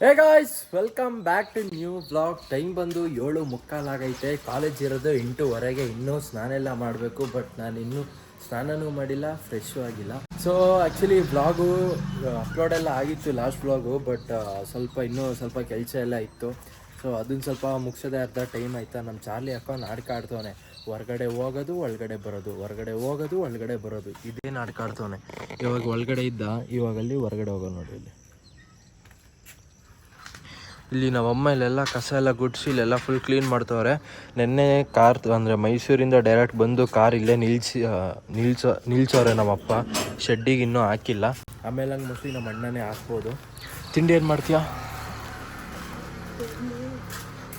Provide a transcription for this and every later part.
Hey guys welcome back to new blog time ಬಂದು ಏಳು ಮುಕ್ಕಾಲಾಗೈತೆ college ಇರೋದು ಎಂಟೂವರೆಗೆ. ಇನ್ನೂ ಸ್ನಾನ ಎಲ್ಲ ಮಾಡಬೇಕು ಬಟ್ ನಾನು ಇನ್ನೂ ಸ್ನಾನನೂ ಮಾಡಿಲ್ಲ ಫ್ರೆಶ್ಶೂ ಆಗಿಲ್ಲ. ಸೊ ಆ್ಯಕ್ಚುಲಿ ಬ್ಲಾಗು ಅಪ್ಲೋಡ್ ಎಲ್ಲ ಆಗಿತ್ತು ಲಾಸ್ಟ್ ಬ್ಲಾಗು ಬಟ್ ಸ್ವಲ್ಪ ಇನ್ನೂ ಸ್ವಲ್ಪ ಕೆಲಸ ಎಲ್ಲ ಇತ್ತು. ಸೊ ಅದನ್ನು ಸ್ವಲ್ಪ ಮುಗಿಸೋದೇ ಅರ್ಧ ಟೈಮ್ ಆಯ್ತಾ. ನಮ್ಮ ಚಾರ್ಲಿ ಅಕ್ಕ ನಾಡ್ಕಾಡ್ತವನೆ. ಹೊರ್ಗಡೆ ಹೋಗೋದು, ಒಳಗಡೆ ಬರೋದು. ಹೊರಗಡೆ ಹೋಗೋದು, ಒಳಗಡೆ ಬರೋದು. ಇದೇ ನಾಡ್ಕಾಡ್ತವನೆ. ಇವಾಗ ಒಳಗಡೆ ಇದ್ದ, ಇವಾಗಲ್ಲಿ ಹೊರಗಡೆ ಹೋಗೋ ನೋಡಿ ಇಲ್ಲಿ. ಇಲ್ಲಿ ನಮ್ಮಮ್ಮ ಇಲ್ಲೆಲ್ಲ ಕಸ ಎಲ್ಲ ಗುಡಿಸಿ ಇಲ್ಲೆಲ್ಲ ಫುಲ್ ಕ್ಲೀನ್ ಮಾಡ್ತವ್ರೆ. ನಿನ್ನೆ ಕಾರ್ ಅಂದರೆ ಮೈಸೂರಿಂದ ಡೈರೆಕ್ಟ್ ಬಂದು ಕಾರ್ ಇಲ್ಲೇ ನಿಲ್ಸಿ ನಿಲ್ಸ ನಿಲ್ಸೋ ನಿಲ್ಸೋರೆ ನಮ್ಮಪ್ಪ. ಶೆಡ್ಡಿಗೆ ಇನ್ನೂ ಹಾಕಿಲ್ಲ. ಆಮೇಲೆ ಹಂಗೆ ಮೋಸ್ಟ್ಲಿ ನಮ್ಮ ಅಣ್ಣನೇ ಹಾಕ್ಬೋದು. ತಿಂಡಿ ಏನು ಮಾಡ್ತೀಯಾ?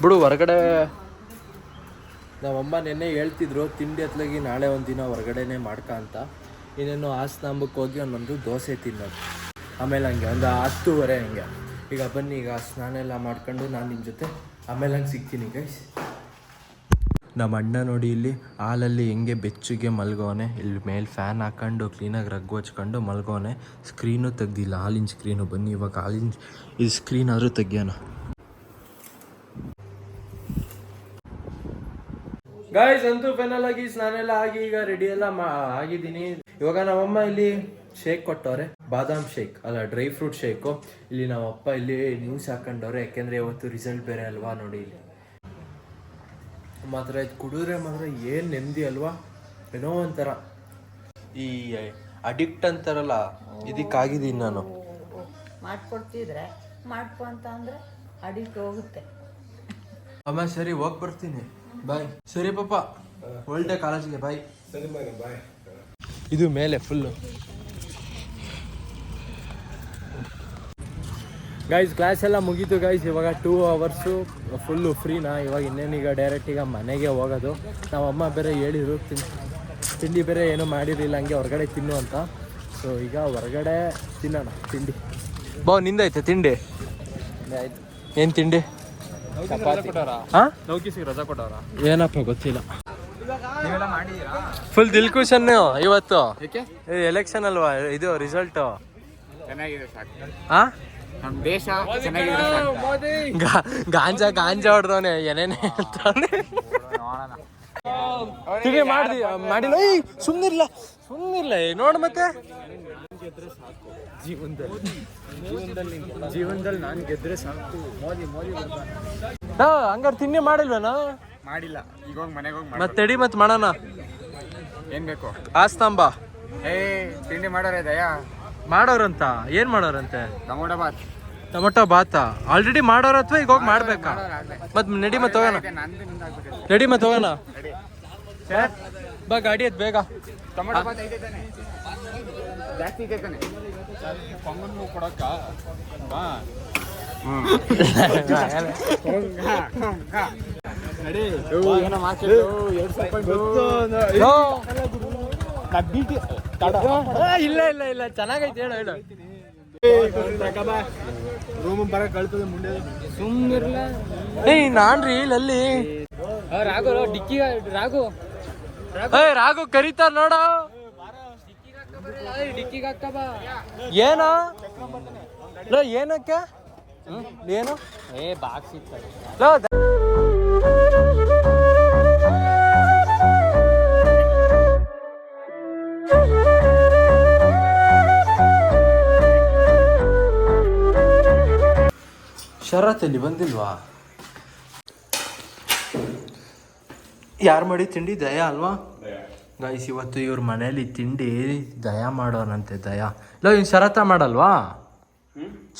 ಬಿಡು, ಹೊರಗಡೆ ನಮ್ಮಮ್ಮ ನಿನ್ನೆ ಹೇಳ್ತಿದ್ರು, ತಿಂಡಿ ಹತ್ಲಾಗಿ ನಾಳೆ ಒಂದು ದಿನ ಹೊರಗಡೆನೇ ಮಾಡ್ಕ ಅಂತ. ಇನ್ನೇನು ಆಸ್ತಾಂಬಕ್ಕೆ ಹೋಗಿ ಒಂದೊಂದು ದೋಸೆ ತಿನ್ನೋದು. ಆಮೇಲೆ ಹಂಗೆ, ಒಂದು ಹತ್ತುವರೆ ಹಂಗೆ. ಈಗ ಬನ್ನಿ ಈಗ ಸ್ನಾನ ಎಲ್ಲ ಮಾಡ್ಕೊಂಡು ನಾನು ನಿಮ್ಮ ಜೊತೆ ಆಮೇಲೆ ಹಂಗೆ ಸಿಗ್ತೀನಿ ಗೈಸ್ ನಮ್ಮ ಅಣ್ಣ ನೋಡಿ ಇಲ್ಲಿ ಹಾಲಲ್ಲಿ ಹೆಂಗೆ ಬೆಚ್ಚಗೆ ಮಲ್ಗೋನೆ. ಇಲ್ಲಿ ಮೇಲೆ ಫ್ಯಾನ್ ಹಾಕೊಂಡು ಕ್ಲೀನಾಗಿ ರಗ್ ಹಚ್ಕೊಂಡು ಮಲ್ಗೋನೆ. ಸ್ಕ್ರೀನು ತೆಗ್ದಿಲ್ಲ ಹಾಲಿನ ಸ್ಕ್ರೀನು ಬನ್ನಿ ಇವಾಗ ಹಾಲಿನ ಇದು ಸ್ಕ್ರೀನ್ ಆದರೂ ತೆಗಿಯೋಣ. ಗಾಯ್ಸ್ ಅಂತೂ ಫೈನಲ್ ಆಗಿ ಸ್ನಾನ ಎಲ್ಲ ಆಗಿ ಈಗ ರೆಡಿ ಎಲ್ಲ ಮಾ ಆಗಿದ್ದೀನಿ. ಇವಾಗ ನಮ್ಮಮ್ಮ ಇಲ್ಲಿ ಶೇಕ್ ಕೊಟ್ಟವ್ರೆ. ಬಾದಾಮ್ ಶೇಕ್ ಅಲ್ಲ ಡ್ರೈ ಫ್ರೂಟ್ ಶೇಕು ಇಲ್ಲಿ ನಮ್ಮ ಅಪ್ಪ ಇಲ್ಲಿ ನ್ಯೂಸ್ ಹಾಕೊಂಡವ್ರೆ ಯಾಕೆಂದರೆ ಇವತ್ತು ರಿಸಲ್ಟ್ ಬೇರೆ ಅಲ್ವಾ ನೋಡಿ ಇಲ್ಲಿ. ಮಾತ್ರ ಇದು ಕುಡಿದ್ರೆ ಮಾತ್ರ ಏನು ನೆಮ್ಮದಿ ಅಲ್ವಾ? ಏನೋ ಒಂಥರ. ಈ ಅಡಿಕ್ಟ್ ಅಂತಾರಲ್ಲ ಇದಕ್ಕಾಗಿದ್ದೀನಿ ನಾನು. ಮಾಡ್ಕೊಡ್ತಿದ್ರೆ ಮಾಡ್ಕೊ ಅಂತ ಅಂದರೆ ಅಡಿಕ್ಟ್ ಹೋಗುತ್ತೆ. ಅಮ್ಮ ಸರಿ ಹೋಗಿ ಬರ್ತೀನಿ. ಬಾಯ್ ಸರಿ ಪಾಪ. ಒಳ್ಳೆ ಕಾಲೇಜಿಗೆ ಬಾಯ್ ಸರಿ ಬಾಯ್ ಇದು ಮೇಲೆ ಫುಲ್ಲು ಗೈಸ್ ಕ್ಲಾಸ್ ಎಲ್ಲ ಮುಗೀತು ಗೈಸ್ ಇವಾಗ ಟೂ ಅವರ್ಸು ಫುಲ್ಲು ಫ್ರೀನಾ ಇವಾಗ ಇನ್ನೇನೀಗ ಡೈರೆಕ್ಟ್ ಈಗ ಮನೆಗೆ ಹೋಗೋದು. ನಾವು ಅಮ್ಮ ಬೇರೆ ಹೇಳಿದ್ರು ತಿನ್ ತಿಂಡಿ ಬೇರೆ ಏನೂ ಮಾಡಿರಲಿಲ್ಲ ಹಂಗೆ ಹೊರಗಡೆ ತಿನ್ನು ಅಂತ. ಸೊ ಈಗ ಹೊರಗಡೆ ತಿನ್ನೋಣ ತಿಂಡಿ. ಬಾ ನಿಂದೈತೆ ತಿಂಡಿ? ಆಯ್ತು. ಏನು ತಿಂಡಿ? ಹಾಂ? ರಜಾ ಕೊಟ್ಟವ್ರ ಏನಪ್ಪ ಗೊತ್ತಿಲ್ಲ. ಫುಲ್ ದಿಲ್ ಖುಷನ್ನು ಇವತ್ತು. ಎಲೆಕ್ಷನ್ ಅಲ್ವಾ? ಇದು ರಿಸಲ್ಟು ಚೆನ್ನಾಗಿದೆ ಆ ನಮ್ಮ ದೇಶ ಚೆನ್ನಾಗಿದೆ ಗಾಂಜಾ ಗಾಂಜಾ ಹೊಡ್ದವನೆ ಏನೇನೆ ಹೇಳ್ತಾನೆ ತಿಳಿ ಮಾಡ್ದಿ ಮಾಡಿಲ್ಲ ಏಯ್ ಸುಮ್ಮನಿರ್ಲ ಸುಮ್ಮನಿರ್ಲ ನೋಡು ಮತ್ತೆ. ಜೀವನದಲ್ಲಿ ಜೀವನದಲ್ಲಿ ಜೀವನದಲ್ಲಿ ನಾನು ಗೆದ್ರೆ ಸಾಕು. ಮೋದಿ ಮೋದಿ ಹಾ ಹಂಗಾರೆ ತಿನ್ನಿ ಮಾಡಿಲ್ವೇನಾ? ಮಾಡಿಲ್ಲ. ಈಗ ಹೋಗಿ ಮನೆಗೆ ಹೋಗಿ ಮತ್ತೆ ತಡಿ ಮತ್ತೆ ಮಾಡೋಣ. ಏನ್ ಬೇಕು? ಆಸ್ತಂಬ ಏ ತಿಂಡಿ ಮಾಡೋರೆ ದಯಾ? ಮಾಡೋರಂತ ಏನ್ ಮಾಡೋರಂತೆ tomato bath tomato bath already ಮಾಡೋರ ಅಥವಾ ಈಗ ಹೋಗಿ ಮಾಡ್ಬೇಕಾ ಮತ್ ನಡಿ ಮತ್ತೆ ಹೋಗೋಣ ನಡಿ ಮತ್ತೆ ಹೋಗೋಣ ಬಾ ಗಾಡಿ ಅದ್ ಬೇಗ ಟೊಮೊಟೊ ಬಾತ್ ಜಾಸ್ತಿ ಕೊಡಕ್ಕ ಬಾ ಏನೋ ಎರಡು ಇಲ್ಲ ಇಲ್ಲ ಇಲ್ಲ. ಚೆನ್ನಾಗೈತೆ ಹೇಳು ಹೇಳು ರೂಮ್ ಬರ ಕಳ್ತದೆ ಮುಂದೆ ಸುಮ್ಮನಿರ್ಲ ಏಯ್ ನಾನ್ ರೀ ಅಲ್ಲಿ ರಾಘು ಡಿಕ್ಕಿ ರಾಘು ಏಯ್ ರಾಘು ಕರೀತಾರ ನೋಡ. ಏನೋ ಏನಕ್ಕೆ ಏನು? ಏ ಬಾಕ್ಸ್ ಇತ್ತು ಲೋ ದ- ಶರತ್ ಇಲ್ಲಿ ಬಂದಿಲ್ವಾ? ಯಾರು ಮಾಡಿ ತಿಂಡಿ? ದಯಾ ಅಲ್ವಾ? ಗೈಸ್ ಇವತ್ತು ಇವ್ರ ಮನೇಲಿ ತಿಂಡಿ ದಯಾ ಮಾಡೋನಂತೆ, ದಯಾ. ಇಲ್ಲ ಇವ್ ಶರತ ಮಾಡಲ್ವಾ?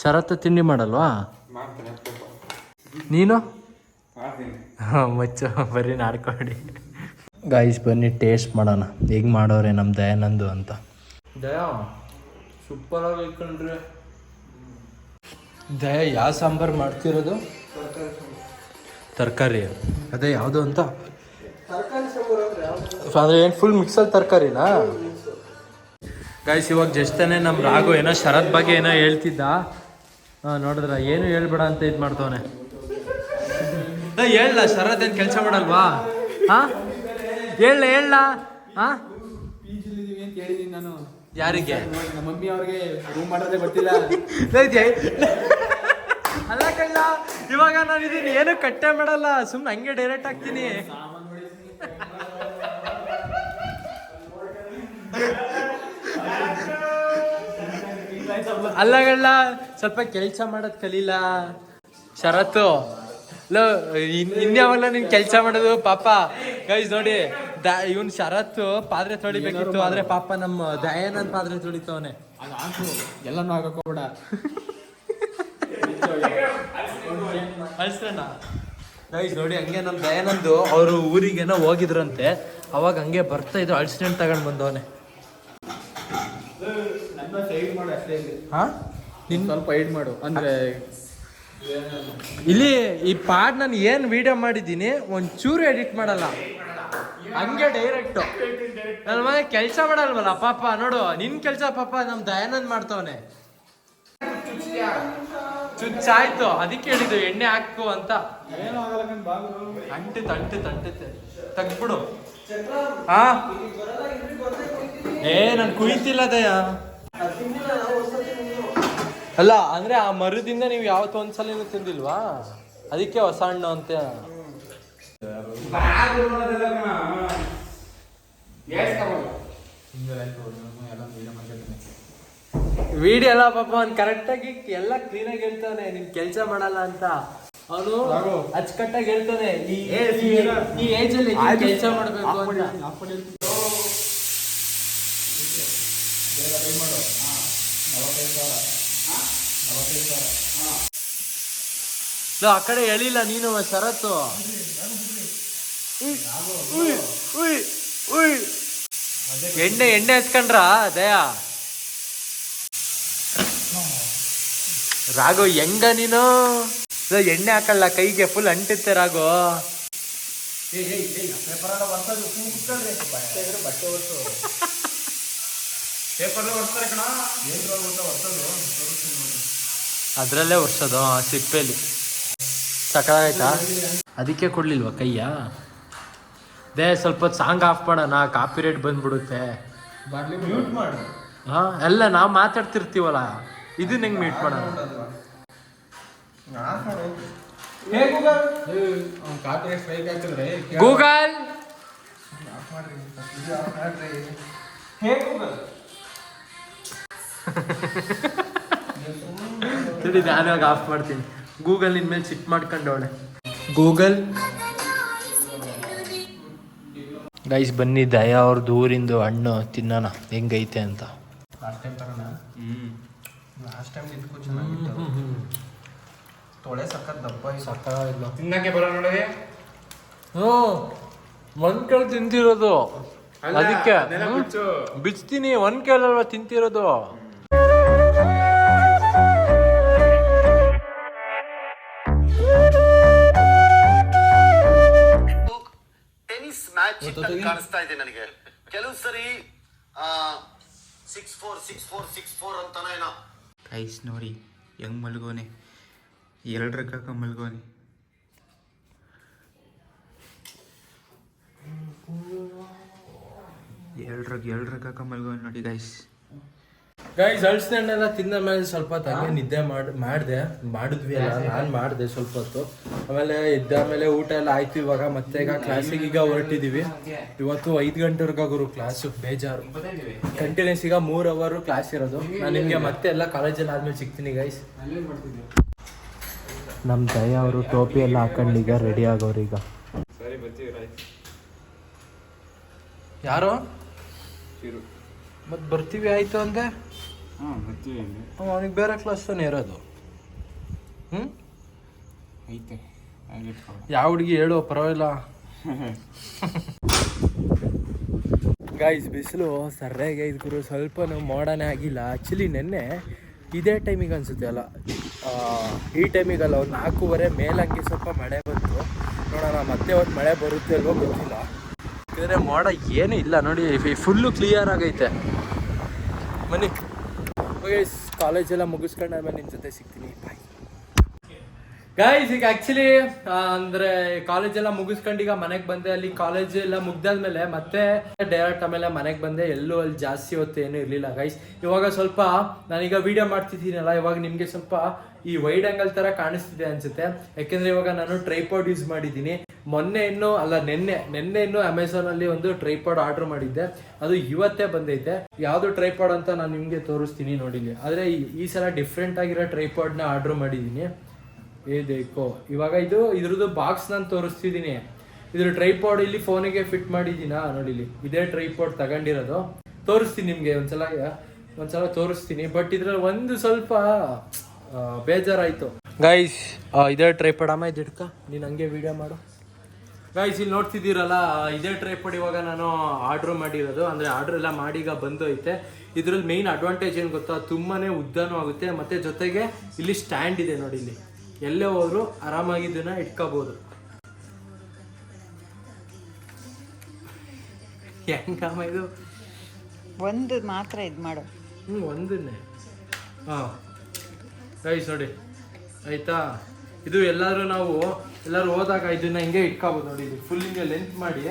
ಶರತ್ ತಿಂಡಿ ಮಾಡಲ್ವಾ? ನೀನು? ಹಾಂ, ಮಚ್ಚು, ಬರೀ ನಾಡ್ಕೊಡಿ ಗಾಯ್ಸ್ ಬನ್ನಿ ಟೇಸ್ಟ್ ಮಾಡೋಣ. ಹೆಂಗೆ ಮಾಡೋರೆ ನಮ್ಮ ದಯಾನಂದು ಅಂತ. ದಯಾ ಸೂಪರ್ ಆಗಿ ಕಣ್ರಿ ದಯಾ ಯಾವ ಸಾಂಬಾರು ಮಾಡ್ತಿರೋದು? ತರಕಾರಿ. ಅದೇ ಯಾವುದು ಅಂತ? ಅಂದರೆ ಏನು ಫುಲ್ ಮಿಕ್ಸಲ್ಲಿ ತರಕಾರಿನಾ? ಗಾಯ್ಸ್ ಇವಾಗ ಜಸ್ಟನೇ ನಮ್ಮ ರಾಘು ಏನೋ ಶರತ್ ಬಗ್ಗೆ ಏನೋ ಹೇಳ್ತಿದ್ದ. ನೋಡಿದ್ರ, ಏನು ಹೇಳ್ಬೇಡ ಅಂತ ಇದು ಮಾಡ್ತವನೆ. ಹೇಳ ಶರತ್ ಏನು ಕೆಲಸ ಮಾಡಲ್ವಾ? ಹಾಂ? ಹೇಳ ಹೇಳ ಹಾಂ? ನಾನು. ಯಾರಿಗೆ? ನಮ್ಮ ಮಮ್ಮಿ ಅವ್ರಿಗೆ ರೂಮ್ ಮಾಡೋದೇ ಗೊತ್ತಿಲ್ಲ. ಅಲ್ಲ ಕಳ್ಳ ಇವಾಗ ನಾನು ಇದೀನಿ. ಏನು ಕಟ್ಟೆ ಮಾಡಲ್ಲ ಸುಮ್ಮನೆ ಹಂಗೆ ಡೈರೆಕ್ಟ್ ಆಗ್ತೀನಿ. ಅಲ್ಲಗಲ್ಲ ಸ್ವಲ್ಪ ಕೆಲಸ ಮಾಡೋದ್ ಕಲೀಲ. ಶರತ್ತು. ಲೋ ಇನ್ ಇನ್ಯಾವಲ್ಲ ನೀನ್ ಕೆಲಸ ಮಾಡೋದು? ಪಾಪ. ಗೈಸ್ ನೋಡಿ. ಇವನ್ ಶರತ್ ಪಾತ್ರೆ ತೊಳಿಬೇಕಿತ್ತು ಆದ್ರೆ ಪಾಪ ನಮ್ಮ ದಯಾನಂದ್ ಪಾತ್ರೆ ತೊಳಿತವನೆ. ಎಲ್ಲನೂ ಆಗಕ್ಕೆ ಹೋಗ್ಬೇಡ ಅಳ್ಸೋಣ ಗೈಸ್ ನೋಡಿ ಹಂಗೆ ನಮ್ಮ ದಯಾನಂದು ಅವರು ಊರಿಗೇನೋ ಹೋಗಿದ್ರಂತೆ. ಅವಾಗ ಹಂಗೆ ಬರ್ತಾ ಇದ್ರು ಅಳ್ಸಿನೆಂಟ್ ತಗೊಂಡ್ ಬಂದವನೆ. ನನ್ನ ಸೈಡ್ ಮಾಡು ಅಷ್ಟೇ ಇಲ್ಲಿ. ಹಾ? ನಿನ್ ಸ್ವಲ್ಪ ಹೈಡ್ ಮಾಡು. ಅಂದ್ರೆ ಇಲ್ಲಿ ಈ ಪಾಡ್ ನಾನು ಏನ್ ವಿಡಿಯೋ ಮಾಡಿದ್ದೀನಿ ಒಂಚೂರು ಎಡಿಟ್ ಮಾಡಲ್ಲ. ಹಂಗೆ ಡೈರೆಕ್ಟ್ ನನ್ನ ಮನೆ ಕೆಲಸ ಮಾಡಲ್ವಲ್ಲ, ಪಾಪ, ನೋಡು, ನಿನ್ ಕೆಲಸ ಪಾಪ, ನಮ್ ದಯಾನಂದ್ ಮಾಡ್ತವನೆ. ಚುಚ್ಚಾಯ್ತು, ಅದಕ್ಕೆ ಹೇಳಿದ್ದು ಎಣ್ಣೆ ಹಾಕು ಅಂತ. ಅಂಟಿತ್ ಅಂಟಿತ್ ಅಂಟಿತ್. ತೆಗ್ದ್ಬಿಡು. ಹಾ? ಏ, ನಾನು ಕುಯ್ತಿಲ್ಲ, ದಯ. ಅಲ್ಲ, ಅಂದ್ರೆ ಆ ಮರದಿಂದ ನೀವು ಯಾವತ್ತೊಂದ್ಸಲ ತಿಂದಿಲ್ವಾ? ಅದಕ್ಕೆ ಹೊಸ ಹಣ್ಣು ಅಂತ ವಿಡಿಯೋ ಎಲ್ಲ ಪಾಪ ಅವ್ನು ಕರೆಕ್ಟಾಗಿ ಎಲ್ಲ ಕ್ಲೀನಾಗಿ ಹೇಳ್ತಾನೆ ನೀನ್ ಕೆಲಸ ಮಾಡಲ್ಲ ಅಂತ. ಅವನು. ಅಚ್ಚುಕಟ್ಟಾಗಿ ಹೇಳ್ತಾನೆ ಈ ಏಜ್ ಈ- ಏಜ್ ಅಲ್ಲಿ ಕೆಲಸ ಮಾಡ್ಬೇಕು ಅಂತ. ಆ ಕಡೆ ಹೇಳಿಲ್ಲ ನೀನು ಶರತ್ತು. ಎಣ್ಣೆ ಎಣ್ಣೆ ಹಚ್ಕೊಂಡ್ರ ದಯಾ ರಾಘು ಹೆಂಗ ನೀನು? ಎಣ್ಣೆ ಹಾಕಲ್ಲ ಕೈಗೆ ಫುಲ್ ಅಂಟುತ್ತೆ ರಾಘು. ಅದ್ರಲ್ಲೇ ಒರ್ಸೋದು ಸಿಪ್ಪೆಲಿ. ಸಿಪ್ಪೆಲಿ ಸಕಾಲಾಯ್ತಾ ಅದಕ್ಕೆ ಕೊಡ್ಲಿಲ್ವಾ ಕೈಯ? ದೇ ಸ್ವಲ್ಪ ಸಾಂಗ್ ಆಫ್ ಮಾಡೋಣ ಕಾಪಿ ರೇಟ್ ಬಂದ್ಬಿಡುತ್ತೆ. ಮ್ಯೂಟ್ ಮಾಡು. ಹಾ ಎಲ್ಲ ನಾವು ಮಾತಾಡ್ತಿರ್ತೀವಲ್ಲ ಇದನ್ನ ಹೆಂಗ್ ಮೀಟ್ ಮಾಡೋಣ ಗೂಗಲ್. ಸರಿ ನಾನು ಆಫ್ ಮಾಡ್ತೀನಿ. ಗೂಗಲ್ ಇನ್ಮೇಲೆ ಸಿಟ್ ಮಾಡ್ಕೊಂಡವಳೆ ಗೂಗಲ್. ಗೈಸ್ ಬನ್ನಿ ದಯಾ ಅವ್ರ ದೂರಿಂದು ಹಣ್ಣು ತಿನ್ನೋಣ. ಹೆಂಗೈತೆ ಅಂತ. ಲಾಸ್ಟ್ ಟೈಮ್ ತರೋಣ ಲಾಸ್ಟ್ ಟೈಮ್ ಇದಕ್ಕೂ ಚೆನ್ನಾಗಿತ್ತು. ತೊಳೆ ಸಖತ್ ದಪ್ಪ ಇತ್ತು ತಿನ್ನಕ್ಕೆ ಬರೋ ನೋಡಿ ಹ್ಞೂ ಒಂದ್ ಕೇಳಿ ತಿಂತಿರೋದು. ಅದಕ್ಕೆ. ಬಿಚ್ತೀನಿ ಒಂದ್ ಕೇಳಲ್ವಾ ತಿಂತಿರೋದು? ಮ್ಯಾಚ್ ಕಾಣಿಸ್ತಾ ಇದೆ ನನಗೆ. ಕೆಲವು ಸರಿ six four six four six four ಅಂತಾನೆ ಏನೋ. ಗೈಸ್ ನೋಡಿ ಹೆಂಗ್ ಮಲ್ಗೋನೆ ಎರಡರಕ್ಕ ಮಲ್ಗೋನೆ. ಎರಡ್ರಾಗ ಎರಡರಕ್ಕ ಮಲ್ಗೋನೆ ನೋಡಿ ಗೈಸ್ ಗೈಸ್ ಹಣ್ಣೆಲ್ಲ ತಿಂದ ಮೇಲೆ ಸ್ವಲ್ಪ ಹೊತ್ತು ನಿದ್ದೆ ಮಾಡಿ ಮಾಡಿದೆ. ಮಾಡಿದ್ವಿ ಅಲ್ಲ ನಾನು ಮಾಡಿದೆ ಸ್ವಲ್ಪ ಹೊತ್ತು. ಆಮೇಲೆ ಇದ್ದ ಮೇಲೆ ಊಟ ಎಲ್ಲ ಆಯ್ತು ಇವಾಗ ಮತ್ತೆ ಈಗ ಕ್ಲಾಸಿಗೆ ಈಗ ಹೊರಟಿದೀವಿ. ಇವತ್ತು ಐದು ಗಂಟೆವರೆಗೂ ಗುರು ಕ್ಲಾಸು ಬೇಜಾರು. ಕಂಟಿನ್ಯೂಸ್ ಈಗ ಮೂರು ಅವರು ಕ್ಲಾಸ್ ಇರೋದು. ನಾನು ನಿಮಗೆ ಮತ್ತೆ ಎಲ್ಲ ಕಾಲೇಜಲ್ಲಿ ಆದ್ಮೇಲೆ ಸಿಗ್ತೀನಿ ಗೈಸ್ ನಮ್ಮ ದಯ ಅವರು ಟೋಪಿ ಎಲ್ಲ ಹಾಕೊಂಡು ಈಗ ರೆಡಿ ಆಗೋರು ಈಗ. ಸರಿ ಬರ್ತೀವಿ ರಾಯ್ತು ಯಾರು? ಮತ್ತೆ ಬರ್ತೀವಿ ಆಯ್ತು ಅಂದೆ? ಹಾಂ ಬರ್ತೀವಿ ಇಲ್ಲಿ ಅವನಿಗೆ ಬೇರೆ ಕ್ಲಾಸ್ ತಾನೇ ಇರೋದು. ಹ್ಞೂ ಐತೆ ಯಾವ ಹುಡುಗಿ ಹೇಳು ಪರವಾಗಿಲ್ಲ. ಗಾಯ್ಸ್ ಬಿಸಿಲು ಸರ್ಯಾಗಿ ಐದು ಗುರು. ಸ್ವಲ್ಪ ಮೋಡನೇ ಆಗಿಲ್ಲ. ಆ್ಯಕ್ಚುಲಿ ನೆನ್ನೆ ಇದೇ ಟೈಮಿಗೆ ಅನ್ಸುತ್ತೆ ಅಲ್ಲ. ಈ ಟೈಮಿಗಲ್ಲ ಒಂದು ನಾಲ್ಕೂವರೆ ಮೇಲಂಗೆ ಸ್ವಲ್ಪ ಮಳೆ ಬಂತು. ನೋಡೋಣ ಮತ್ತೆ ಒಂದು ಮಳೆ ಬರುತ್ತೆ ಅಲ್ವೋ ಗೊತ್ತಿಲ್ಲ. ಯಾಕಂದರೆ ಮೋಡ ಏನೂ ಇಲ್ಲ. ನೋಡಿ ಫುಲ್ಲು ಕ್ಲಿಯರ್ ಆಗೈತೆ. ಬನ್ನಿ ಗೈಸ್ ಕಾಲೇಜೆಲ್ಲ ನಾನು ನಿಮ್ಮ ಜೊತೆ ಸಿಗ್ತೀನಿ. ಬಾಯ್ ಗೈಸ್ ಈಗ ಆಕ್ಚುಲಿ ಅಂದ್ರೆ ಕಾಲೇಜ್ ಎಲ್ಲ ಮುಗಿಸ್ಕೊಂಡು ಈಗ ಮನೆಗೆ ಬಂದೆ. ಅಲ್ಲಿ ಕಾಲೇಜ್ ಎಲ್ಲ ಮುಗ್ದಾದ್ಮೇಲೆ ಮತ್ತೆ ಡೈರೆಕ್ಟ್ ಆಮೇಲೆ ಮನೆಗೆ ಬಂದೆ. ಎಲ್ಲೂ ಅಲ್ಲಿ ಜಾಸ್ತಿ ಹೊತ್ತು ಏನೂ ಇರಲಿಲ್ಲ ಗೈಸ್ ಇವಾಗ ಸ್ವಲ್ಪ ನಾನೀಗ ವಿಡಿಯೋ ಮಾಡ್ತಿದ್ದೀನಲ್ಲ, ಇವಾಗ ನಿಮಗೆ ಸ್ವಲ್ಪ ಈ ವೈಡ್ ಆಂಗಲ್ ತರ ಕಾಣಿಸ್ತಿದೆ ಅನ್ಸುತ್ತೆ. ಯಾಕೆಂದ್ರೆ ಇವಾಗ ನಾನು ಟ್ರೈಪಾಡ್ ಯೂಸ್ ಮಾಡಿದ್ದೀನಿ. ಮೊನ್ನೆ ಇನ್ನು, ಅಲ್ಲ, ನಿನ್ನೆ ನಿನ್ನೆ ಇನ್ನು ಅಮೆಝಾನ್ ಅಲ್ಲಿ ಒಂದು ಟ್ರೈಪಾಡ್ ಆರ್ಡರ್ ಮಾಡಿದ್ದೆ. ಅದು ಇವತ್ತೇ ಬಂದೈತೆ. ಯಾವ್ದು ಟ್ರೈಪಾಡ್ ಅಂತ ನಾನು ನಿಮ್ಗೆ ತೋರಿಸ್ತೀನಿ ನೋಡಿಲಿ ಆದ್ರೆ ಈ- ಈ ಸಲ ಡಿಫ್ರೆಂಟ್ ಆಗಿರೋ ಟ್ರೈಪಾಡ್ನ ಆರ್ಡರ್ ಮಾಡಿದ್ದೀನಿ. ಏ ದೇಕೋ ಇವಾಗ ಇದು ಇದ್ರದ್ದು ಬಾಕ್ಸ್ ನಾನು ತೋರಿಸ್ತಿದ್ದೀನಿ ಇದ್ರ ಟ್ರೈಪಾಡ್ ಇಲ್ಲಿ ಫೋನಿಗೆ ಫಿಟ್ ಮಾಡಿದ್ದೀನಾ? ಇಲ್ಲಿ ಇದೇ ಟ್ರೈಪಾಡ್ ತಗೊಂಡಿರೋದು. ತೋರಿಸ್ತೀನಿ ನಿಮಗೆ, ಒಂದ್ಸಲ ಒಂದ್ಸಲ ತೋರಿಸ್ತೀನಿ. ಬಟ್ ಇದ್ರಲ್ಲಿ ಒಂದು ಸ್ವಲ್ಪ ಬೇಜಾರಾಯಿತು. ಗೈಸ್ ಇದೇ ಟ್ರೈಪಾಡ್ ಅಮ್ಮ ಇದಿಡ್ಕ ನೀನು ಹಂಗೆ ವಿಡಿಯೋ ಮಾಡು. ಗೈಸ್ ಇಲ್ಲಿ ನೋಡ್ತಿದ್ದೀರಲ್ಲ, ಇದೇ ಟ್ರೈಪಾಡ್ ಇವಾಗ ನಾನು ಆರ್ಡರ್ ಮಾಡಿರೋದು. ಅಂದ್ರೆ ಆರ್ಡರ್ ಎಲ್ಲ ಮಾಡಿ ಈಗ ಬಂದೋಯ್ತೆ. ಇದ್ರಲ್ಲಿ ಮೇನ್ ಅಡ್ವಾಂಟೇಜ್ ಏನು ಗೊತ್ತಾ? ತುಂಬಾ ಉದ್ದನೂ ಆಗುತ್ತೆ. ಮತ್ತೆ ಜೊತೆಗೆ ಇಲ್ಲಿ ಸ್ಟ್ಯಾಂಡ್ ಇದೆ ನೋಡಿ ಇಲ್ಲಿ ಎಲ್ಲೇ ಹೋದರೂ ಆರಾಮಾಗಿ ಇದನ್ನ ಇಟ್ಕೋಬಹುದು ಹೆಂಗಮ್ಮ ಇದು? ಒಂದು ಮಾತ್ರ ಇದು ಮಾಡು. ಹ್ಞೂ ಒಂದನ್ನೇ. ಹಾಂ. ಗೈಸ್ ನೋಡಿ. ಆಯಿತಾ? ಇದು ಎಲ್ಲರೂ ನಾವು ಎಲ್ಲರೂ ಹೋದಾಗ ಇದನ್ನ ಹಿಂಗೆ ಇಟ್ಕೋಬೋದು ನೋಡಿ ಇಲ್ಲಿ ಫುಲ್ ಹಿಂಗೆ ಲೆಂತ್ ಮಾಡಿ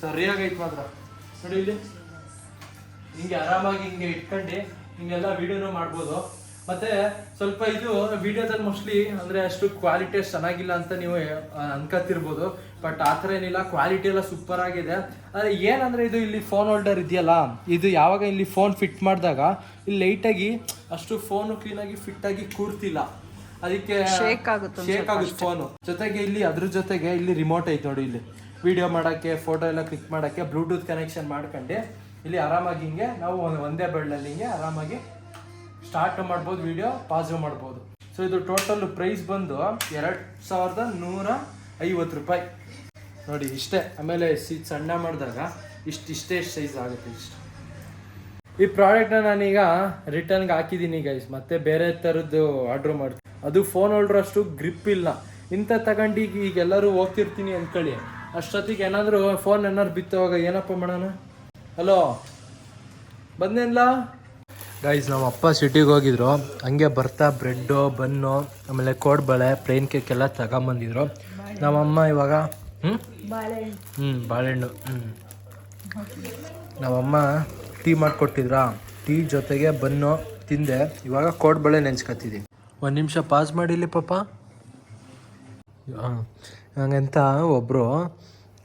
ಸರಿಯಾಗೈತೆ ಮಾತ್ರ. ನೋಡಿ ಇಲ್ಲಿ. ಹಿಂಗೆ ಆರಾಮಾಗಿ ಹಿಂಗೆ ಇಟ್ಕೊಂಡು ಹಿಂಗೆಲ್ಲ ವಿಡಿಯೋನು ಮಾಡ್ಬೋದು. ಮತ್ತೆ ಸ್ವಲ್ಪ ಇದು ವಿಡಿಯೋದಲ್ಲಿ ಮೋಸ್ಟ್ಲಿ ಅಂದ್ರೆ ಅಷ್ಟು ಕ್ವಾಲಿಟಿ ಅಷ್ಟು ಚೆನ್ನಾಗಿಲ್ಲ ಅಂತ ನೀವು ಅನ್ಕೋತಿರ್ಬೋದು ಬಟ್ ಆ ಥರ ಏನಿಲ್ಲ ಕ್ವಾಲಿಟಿ ಎಲ್ಲ ಸೂಪರ್ ಆಗಿದೆ. ಆದರೆ ಏನಂದ್ರೆ ಇದು ಇಲ್ಲಿ ಫೋನ್ ಹೋಲ್ಡರ್ ಇದೆಯಲ್ಲ ಇದು ಯಾವಾಗ ಇಲ್ಲಿ ಫೋನ್ ಫಿಟ್ ಮಾಡಿದಾಗ ಇಲ್ಲಿ ಲೈಟಾಗಿ ಅಷ್ಟು ಫೋನ್ ಕ್ಲೀನಾಗಿ ಫಿಟ್ ಆಗಿ ಕೂರ್ತಿಲ್ಲ. ಅದಕ್ಕೆ ಶೇಕ್ ಆಗುತ್ತೆ ಶೇಕ್ ಆಗುತ್ತೆ ಫೋನು ಜೊತೆಗೆ ಇಲ್ಲಿ ಅದ್ರ ಜೊತೆಗೆ ಇಲ್ಲಿ ರಿಮೋಟ್ ಐತೆ ನೋಡಿ ಇಲ್ಲಿ. ವಿಡಿಯೋ ಮಾಡೋಕ್ಕೆ ಫೋಟೋ ಎಲ್ಲ ಕ್ಲಿಕ್ ಮಾಡೋಕ್ಕೆ ಬ್ಲೂಟೂತ್ ಕನೆಕ್ಷನ್ ಮಾಡ್ಕೊಂಡು. ಇಲ್ಲಿ ಆರಾಮಾಗಿ ಹಿಂಗೆ ನಾವು ಒಂದ್- ಒಂದೇ ಬೆಳ್ಳಲ್ಲಿ ಹಿಂಗೆ ಆರಾಮಾಗಿ ಸ್ಟಾರ್ಟ್ ಮಾಡ್ಬೋದು ವಿಡಿಯೋ ಪಾಸು ಮಾಡ್ಬೋದು. ಸೊ ಇದು ಟೋಟಲ್ ಪ್ರೈಸ್ ಬಂದು ಎರಡು ಸಾವಿರದ ನೂರ ಐವತ್ತು ರೂಪಾಯಿ. ನೋಡಿ, ಇಷ್ಟೇ. ಆಮೇಲೆ ಸಿ ಸಣ್ಣ ಮಾಡಿದಾಗ ಇಷ್ಟು, ಇಷ್ಟೇ ಸೈಜ್ ಆಗುತ್ತೆ ಇಷ್ಟು. ಈ ಪ್ರಾಡಕ್ಟ್ನ ನಾನೀಗ ರಿಟರ್ನ್ಗೆ ಹಾಕಿದ್ದೀನಿ ಗೈಸ್ ಮತ್ತೆ ಬೇರೆ ಥರದ್ದು ಆರ್ಡ್ರ್ ಮಾಡ್ತೀನಿ. ಅದು ಫೋನ್ ಹೋಲ್ಡ್ರ್ ಅಷ್ಟು ಗ್ರಿಪ್ ಇಲ್ಲ. ಇಂಥ ತಗೊಂಡು ಈಗ ಈಗ ಎಲ್ಲರೂ ಹೋಗ್ತಿರ್ತೀನಿ ಅಂದ್ಕೊಳ್ಳಿ ಅಷ್ಟೊತ್ತಿಗೆ ಏನಾದರೂ ಫೋನ್ ಏನಾದ್ರು ಬಿತ್ತವಾಗ ಏನಪ್ಪ ಮಾಡೋಣ? ಹಲೋ ಬಂದೇನ್ಲ ಗೈಸ್ ನಮ್ಮ ಅಪ್ಪ ಸಿಟಿಗೆ ಹೋಗಿದ್ರು. ಹಂಗೆ ಬರ್ತಾ ಬ್ರೆಡ್ಡು ಬನ್ನು ಆಮೇಲೆ ಕೋಡ್ಬಳೆ ಪ್ಲೇನ್ ಕೇಕ್ ಎಲ್ಲ ತಗೊಂಬಂದಿದ್ರು. ನಮ್ಮಮ್ಮ ಇವಾಗ ಹ್ಞೂ ಬಾಳೆಹಣ್ಣು. ಹ್ಞೂ ಬಾಳೆಹಣ್ಣು ಹ್ಞೂ ನಮ್ಮಮ್ಮ ಟೀ ಮಾಡಿಕೊಟ್ಟಿದ್ರಾ? ಟೀ ಜೊತೆಗೆ ಬನ್ನು ತಿಂದೆ. ಇವಾಗ ಕೋಡ್ಬಳೆ ನೆನ್ಸ್ಕೊತಿದ್ದೀನಿ ಒಂದು ನಿಮಿಷ ಪಾಸ್ ಮಾಡಿಲಿ ಪಾಪ. ಹಾಂ ಹಂಗಂತ ಒಬ್ಬರು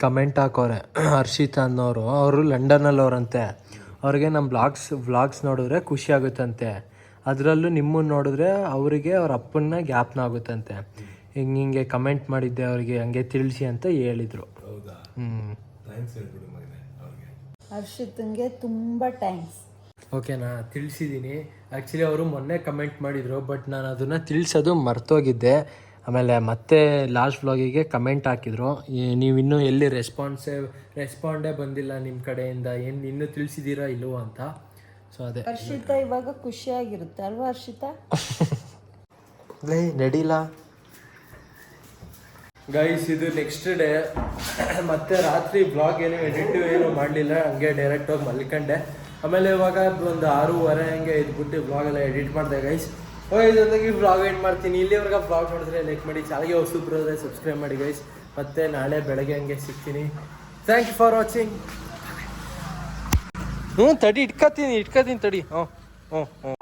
ಕಮೆಂಟ್ ಹಾಕೋರೆ ಹರ್ಷಿತಾ ಅನ್ನೋರು. ಅವರು ಲಂಡನಲ್ಲವ್ರಂತೆ ಅವ್ರಿಗೆ ನಮ್ಮ ಬ್ಲಾಗ್ಸ್ ವ್ಲಾಗ್ಸ್ ನೋಡಿದ್ರೆ ಖುಷಿ ಆಗುತ್ತಂತೆ. ಅದರಲ್ಲೂ ನಿಮ್ಮನ್ನು ನೋಡಿದ್ರೆ ಅವರಿಗೆ ಅವ್ರ ಅಪ್ಪನ ಗ್ಯಾಪ್ನ ಆಗುತ್ತಂತೆ. ಹಿಂಗೆ ಹಿಂಗೆ ಕಮೆಂಟ್ ಮಾಡಿದ್ದೆ ಅವರಿಗೆ ಹಂಗೆ ತಿಳಿಸಿ ಅಂತ ಹೇಳಿದರು. ಹ್ಞೂ ಹರ್ಷಿತಂಗೆ ತುಂಬ ಥ್ಯಾಂಕ್ಸ್ ಓಕೆನಾ ತಿಳಿಸಿದ್ದೀನಿ ಆ್ಯಕ್ಚುಲಿ ಅವರು ಮೊನ್ನೆ ಕಮೆಂಟ್ ಮಾಡಿದರು ಬಟ್ ನಾನು ಅದನ್ನು ತಿಳಿಸೋದು ಮರ್ತೋಗಿದ್ದೆ. ಆಮೇಲೆ ಮತ್ತೆ ಲಾಸ್ಟ್ ವ್ಲಾಗಿಗೆ ಕಮೆಂಟ್ ಹಾಕಿದ್ರು. ನೀವು ಇನ್ನೂ ಎಲ್ಲಿ ರೆಸ್ಪಾನ್ಸೇ ರೆಸ್ಪಾಂಡೇ ಬಂದಿಲ್ಲ ನಿಮ್ಮ ಕಡೆಯಿಂದ ಏನು ಇನ್ನೂ ತಿಳಿಸಿದ್ದೀರಾ ಇಲ್ಲೋ ಅಂತ. ಸೊ ಅದೇ. ಹರ್ಷಿತ ಇವಾಗ ಖುಷಿಯಾಗಿರುತ್ತೆ ಅಲ್ವಾ ಹರ್ಷಿತ? ಲೇ ನಡೀಲ? ಗೈಸ್ ಇದು ನೆಕ್ಸ್ಟ್ ಡೇ ಮತ್ತೆ ರಾತ್ರಿ ಬ್ಲಾಗ್ ಏನು ಎಡಿಟ್ ಏನು ಮಾಡಲಿಲ್ಲ ಹಂಗೆ ಡೈರೆಕ್ಟ್ ಹೋಗಿ ಮಲ್ಕಂಡೆ. ಆಮೇಲೆ ಇವಾಗ ಒಂದು ಆರೂವರೆ ಹಂಗೆ ಇದ್ಬಿಟ್ಟು ಬ್ಲಾಗ್ ಎಲ್ಲ ಎಡಿಟ್ ಮಾಡಿದೆ ಗೈಸ್ ಹೋಗಿ ಜೊತೆಗೆ ಬ್ಲಾಗ್ ಎಂಡ್ ಮಾಡ್ತೀನಿ? ಇಲ್ಲಿವರೆಗೆ ಬ್ಲಾಗ್ ನೋಡಿದ್ರೆ ಲೈಕ್ ಮಾಡಿ ಚಾನಲ್ಗೆ ಹೊಸಬ್ರು ಹೋದ್ರೆ ಸಬ್ಸ್ಕ್ರೈಬ್ ಮಾಡಿ ಗೈಸ್ ಮತ್ತೆ ನಾಳೆ ಬೆಳಗ್ಗೆ ಹಂಗೆ ಸಿಗ್ತೀನಿ. ಥ್ಯಾಂಕ್ ಯು ಫಾರ್ ವಾಚಿಂಗ್ ಹ್ಞೂ, ತಡಿ, ಇಟ್ಕೋತೀನಿ ಇಟ್ಕೋತೀನಿ ತಡಿ. ಹ್ಞೂ ಹ್ಞೂ ಹ್ಞೂ.